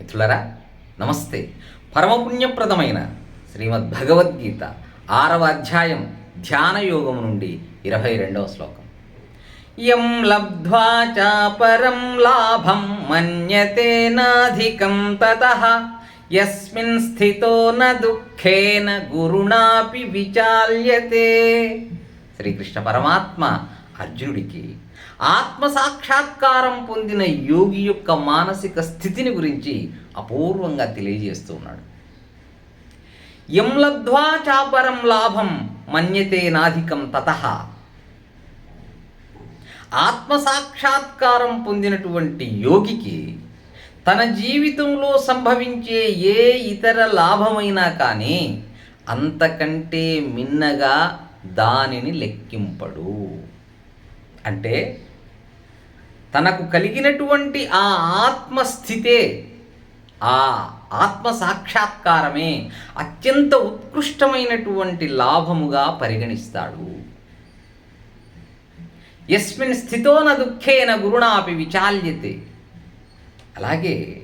మిత్రులరా నమస్తే. పరమపుణ్యప్రదమైన శ్రీమద్ భగవద్గీత ఆరవ అధ్యాయం ధ్యాన యోగము నుండి ఇరవై రెండవ శ్లోకం. యం లబ్ధ్వా పరం లాభం మన్యతే నాధికం తతః యస్మిన్ స్థితో న దుఃఖేన గురుణాపి విచాల్యతే. శ్రీకృష్ణ పరమాత్మ అర్జునుడికి ఆత్మ సాక్షాత్కారం పొందిన యోగి యొక్క మానసిక స్థితిని గురించి అపూర్వంగా తెలియజేస్తూ ఉన్నాడు. ఎం లబ్ధ్వా చాపరం లాభం మన్యతే నాధికం తత. ఆత్మ సాక్షాత్కారం పొందినటువంటి యోగికి తన జీవితంలో సంభవించే ఏ ఇతర లాభమైనా కానీ అంతకంటే మిన్నగా దానిని లెక్కింపడు. అంటే తనకు కలిగినటువంటి ఆ ఆత్మస్థితే ఆ ఆత్మ సాక్షాత్కారమే అత్యంత ఉత్కృష్టమైనటువంటి లాభముగా పరిగణిస్తాడు. ఎస్మిన్ స్థితోన దుఃఖేన గురుణాపి విచాల్యతే. అలాగే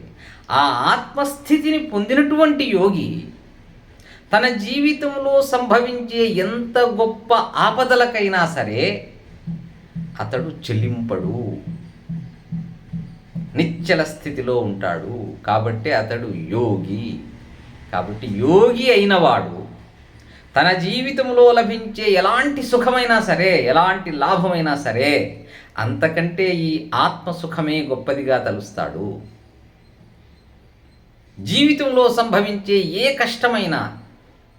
ఆ ఆత్మస్థితిని పొందినటువంటి యోగి తన జీవితంలో సంభవించే ఎంత గొప్ప ఆపదలకైనా సరే అతడు చెల్లింపడు. నిశ్చల స్థితిలో ఉంటాడు. కాబట్టి అతడు యోగి. కాబట్టి యోగి అయినవాడు తన జీవితంలో లభించే ఎలాంటి సుఖమైనా సరే ఎలాంటి లాభమైనా సరే అంతకంటే ఈ ఆత్మ సుఖమే గొప్పదిగా తలుస్తాడు. జీవితంలో సంభవించే ఏ కష్టమైనా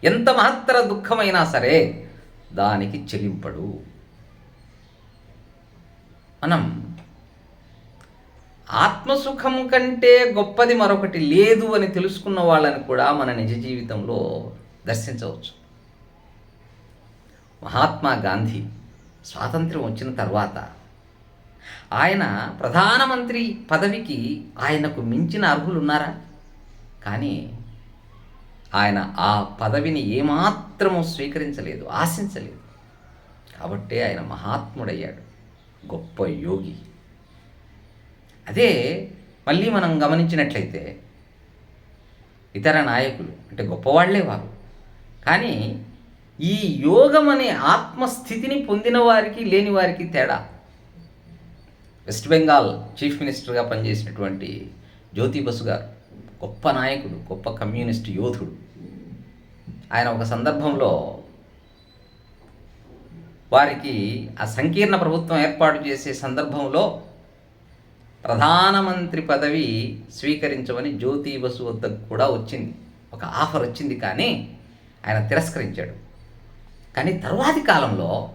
ఎంత మహత్తర దుఃఖమైనా సరే దానికి చెలింపడు. మనం ఆత్మసుఖం కంటే గొప్పది మరొకటి లేదు అని తెలుసుకున్న వాళ్ళని కూడా మన నిజ జీవితంలో దర్శించవచ్చు. మహాత్మా గాంధీ స్వాతంత్ర్యం వచ్చిన తర్వాత ఆయన ప్రధానమంత్రి పదవికి ఆయనకు మించిన అర్హులు ఉన్నారా కానీ ఆయన ఆ పదవిని ఏమాత్రము స్వీకరించలేదు ఆశించలేదు. కాబట్టే ఆయన మహాత్ముడయ్యాడు గొప్ప యోగి. అదే మళ్ళీ మనం గమనించినట్లయితే ఇతర నాయకులు అంటే గొప్పవాళ్ళే వారు. కానీ ఈ యోగం అనే ఆత్మస్థితిని పొందిన వారికి లేని వారికి తేడా. వెస్ట్ బెంగాల్ చీఫ్ మినిస్టర్గా పనిచేసినటువంటి జ్యోతి బసు గారు గొప్ప నాయకుడు గొప్ప కమ్యూనిస్ట్ యోధుడు. ఆయన ఒక సందర్భంలో వారికి ఆ సంకీర్ణ ప్రభుత్వం ఏర్పాటు చేసే సందర్భంలో ప్రధానమంత్రి పదవి స్వీకరించమని జ్యోతి బసు వద్దకు కూడా వచ్చింది. ఒక ఆఫర్ వచ్చింది కానీ ఆయన తిరస్కరించాడు. కానీ తరువాతి కాలంలో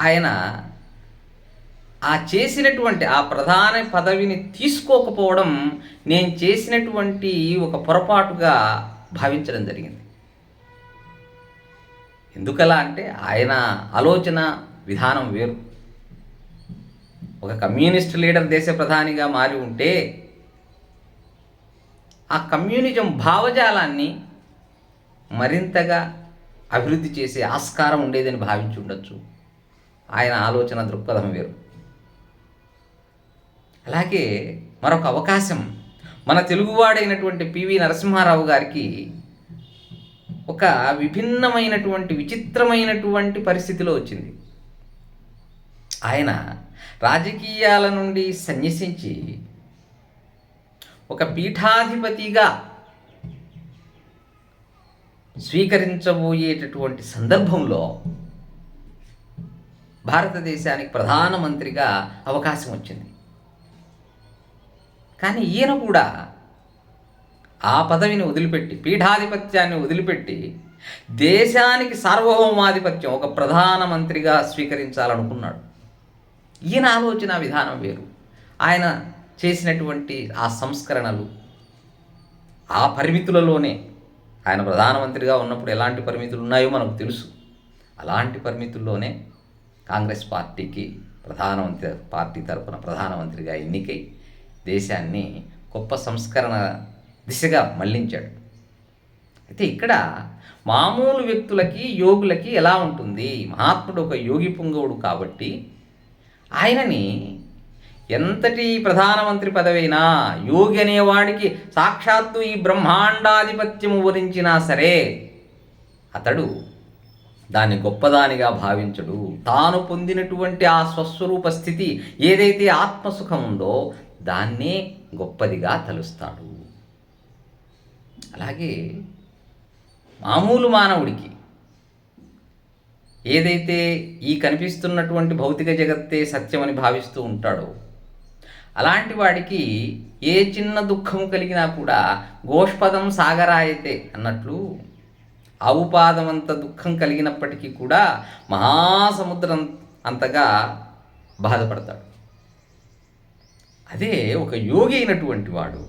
ఆయన ఆ చేసినటువంటి ఆ ప్రధాన పదవిని తీసుకోకపోవడం నేను చేసినటువంటి ఒక పొరపాటుగా భావించడం జరిగింది. ఎందుకలా అంటే ఆయన ఆలోచన విధానం వేరు. ఒక కమ్యూనిస్ట్ లీడర్ దేశ ప్రధానిగా మారి ఉంటే ఆ కమ్యూనిజం భావజాలాన్ని మరింతగా అభివృద్ధి చేసే ఆస్కారం ఉండేదని భావించి ఉండొచ్చు. ఆయన ఆలోచన దృక్పథం వేరు. అలాగే మరొక అవకాశం మన తెలుగువాడైనటువంటి పివి నరసింహారావు గారికి ఒక విభిన్నమైనటువంటి విచిత్రమైనటువంటి పరిస్థితిలో వచ్చింది. ఆయన రాజకీయాల నుండి సన్యసించి ఒక పీఠాధిపతిగా స్వీకరించబోయేటటువంటి సందర్భంలో భారతదేశానికి ప్రధానమంత్రిగా అవకాశం వచ్చింది. కానీ ఈయన కూడా ఆ పదవిని వదిలిపెట్టి పీఠాధిపత్యాన్ని వదిలిపెట్టి దేశానికి సార్వభౌమాధిపత్యం ఒక ప్రధానమంత్రిగా స్వీకరించాలనుకున్నాడు. ఈయన ఆలోచన విధానం వేరు. ఆయన చేసినటువంటి ఆ సంస్కరణలు ఆ పరిమితులలోనే ఆయన ప్రధానమంత్రిగా ఉన్నప్పుడు ఎలాంటి పరిమితులు ఉన్నాయో మనకు తెలుసు. అలాంటి పరిమితుల్లోనే కాంగ్రెస్ పార్టీకి ప్రధానమంత్రి పార్టీ తరపున ప్రధానమంత్రిగా ఎన్నికై దేశాన్ని గొప్ప సంస్కరణ దిశగా మళ్ళించాడు. అయితే ఇక్కడ మామూలు వ్యక్తులకి యోగులకి ఎలా ఉంటుంది? మహాత్ముడు ఒక యోగి పుంగవుడు కాబట్టి ఆయనని ఎంతటి ప్రధానమంత్రి పదవైనా యోగి అనేవాడికి సాక్షాత్తు ఈ బ్రహ్మాండాధిపత్యము వరించినా సరే అతడు దాన్ని గొప్పదానిగా భావించడు. తాను పొందినటువంటి ఆ స్వస్వరూప స్థితి ఏదైతే ఆత్మసుఖం ఉందో దాన్నే గొప్పదిగా తలుస్తాడు. అలాగే మామూలు మానవుడికి ఏదైతే ఈ కనిపిస్తున్నటువంటి భౌతిక జగత్తే సత్యమని భావిస్తూ ఉంటాడో అలాంటి వాడికి ఏ చిన్న దుఃఖం కలిగినా కూడా గోష్పదం సాగరాయితే అన్నట్లు ఆవుపాదమంత దుఃఖం కలిగినప్పటికీ కూడా మహాసముద్రం అంతగా బాధపడతాడు. అదే ఒక యోగి అయినటువంటి వాడు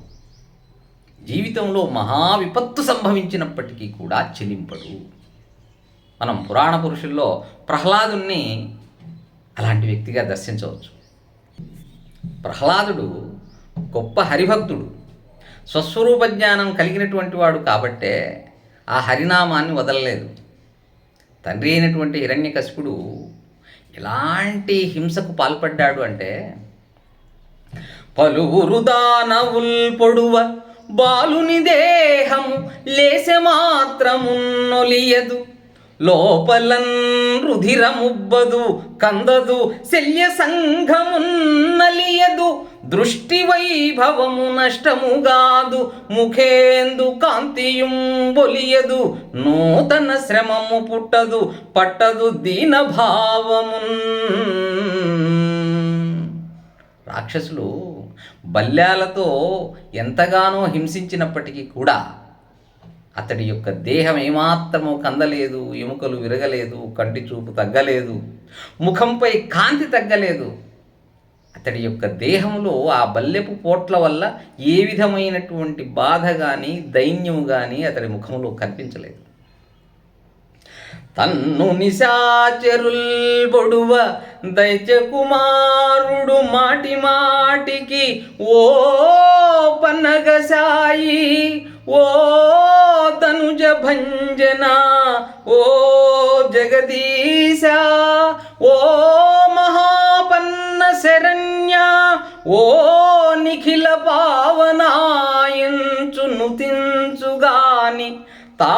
జీవితంలో మహా విపత్తు సంభవించినప్పటికీ కూడా చెలింపడు మనం పురాణ పురుషుల్లో ప్రహ్లాదుని అలాంటి వ్యక్తిగా దర్శించవచ్చు. ప్రహ్లాదుడు గొప్ప హరిభక్తుడు. స్వస్వరూప జ్ఞానం కలిగినటువంటి వాడు కాబట్టే ఆ హరినామాన్ని వదలలేదు. తండ్రి అయినటువంటి హిరణ్యకశిపుడు ఎలాంటి హింసకు పాల్పడ్డాడు అంటే పలువురు దానవుల్ పొడువ బాలుని దేహము లేసె మాత్రమున్నొలియదు లోపలన్ రుధిరముబ్బదు కందదు శల్య సంఘమున్నలియదు దృష్టి వైభవము నష్టముగాదు ముఖేందు కాంతియుం బొలియదు నూతన శ్రమము పుట్టదు పట్టదు దీన రాక్షసులు బల్యాలతో ఎంతగానో హింసించినప్పటికీ కూడా అతడి యొక్క దేహం ఏమాత్రము కందలేదు ఎముకలు విరగలేదు కంటి చూపు తగ్గలేదు ముఖంపై కాంతి తగ్గలేదు. అతడి యొక్క దేహంలో ఆ బల్లెపు పోట్ల వల్ల ఏ విధమైనటువంటి బాధ కానీ దైన్యము కానీ అతడి ముఖంలో కనిపించలేదు. తన్ను నిశాచరుల్ బొడువ దైత్య కుమారుడు మాటి మాటికి ఓ పన్నగసాయి ఓ నా ఓ జగదీశ ఓ మహాపన్న శరణ్య ఓ నిఖిల పావనాయించు నుతించుగాని తా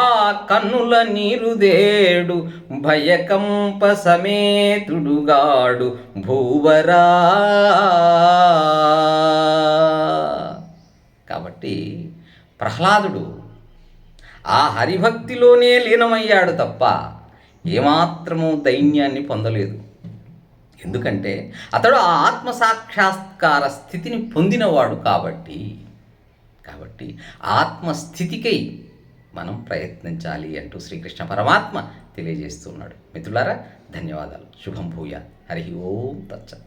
కన్నుల నీరుదేడు భయకంప సమేతుడుగాడు భూవరా. కాబట్టి ప్రహ్లాదుడు ఆ హరిభక్తిలోనే లీనమయ్యాడు తప్ప ఏమాత్రము దైన్యాన్ని పొందలేదు. ఎందుకంటే అతడు ఆ ఆత్మసాక్షాత్కార స్థితిని పొందినవాడు కాబట్టి కాబట్టి ఆత్మస్థితికై మనం ప్రయత్నించాలి అంటూ శ్రీకృష్ణ పరమాత్మ తెలియజేస్తున్నాడు. మిత్రులారా ధన్యవాదాలు. శుభం భూయ. హరి ఓం తచ్చ